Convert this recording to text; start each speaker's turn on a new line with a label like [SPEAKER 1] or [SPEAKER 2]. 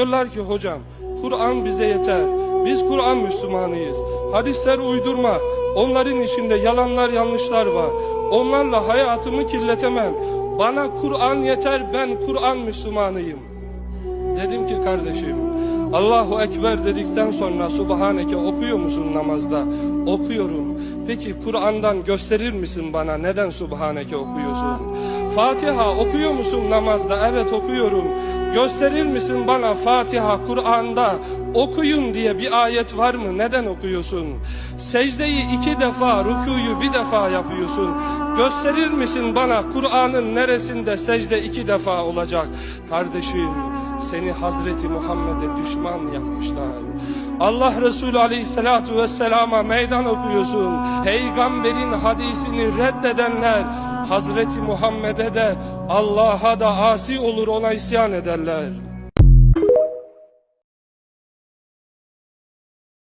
[SPEAKER 1] Diyorlar ki hocam Kur'an bize yeter. Biz Kur'an Müslümanıyız. Hadisler uydurma. Onların içinde yalanlar yanlışlar var. Onlarla hayatımı kirletemem. Bana Kur'an yeter ben Kur'an Müslümanıyım. Dedim ki kardeşim Allahu Ekber dedikten sonra Subhaneke okuyor musun namazda? Okuyorum. Peki Kur'an'dan gösterir misin bana neden Subhaneke okuyorsun? Fatiha okuyor musun namazda? Evet okuyorum. Gösterir misin bana Fatiha Kur'an'da okuyun diye bir ayet var mı? Neden okuyorsun? Secdeyi iki defa, rükuyu bir defa yapıyorsun. Gösterir misin bana Kur'an'ın neresinde secde iki defa olacak? Kardeşim seni Hazreti Muhammed'e düşman yapmışlar. Allah Resulü Aleyhisselatü Vesselam'a meydan okuyorsun. Peygamberin hadisini reddedenler Hazreti Muhammed'e de Allah'a da asi olur ona isyan ederler.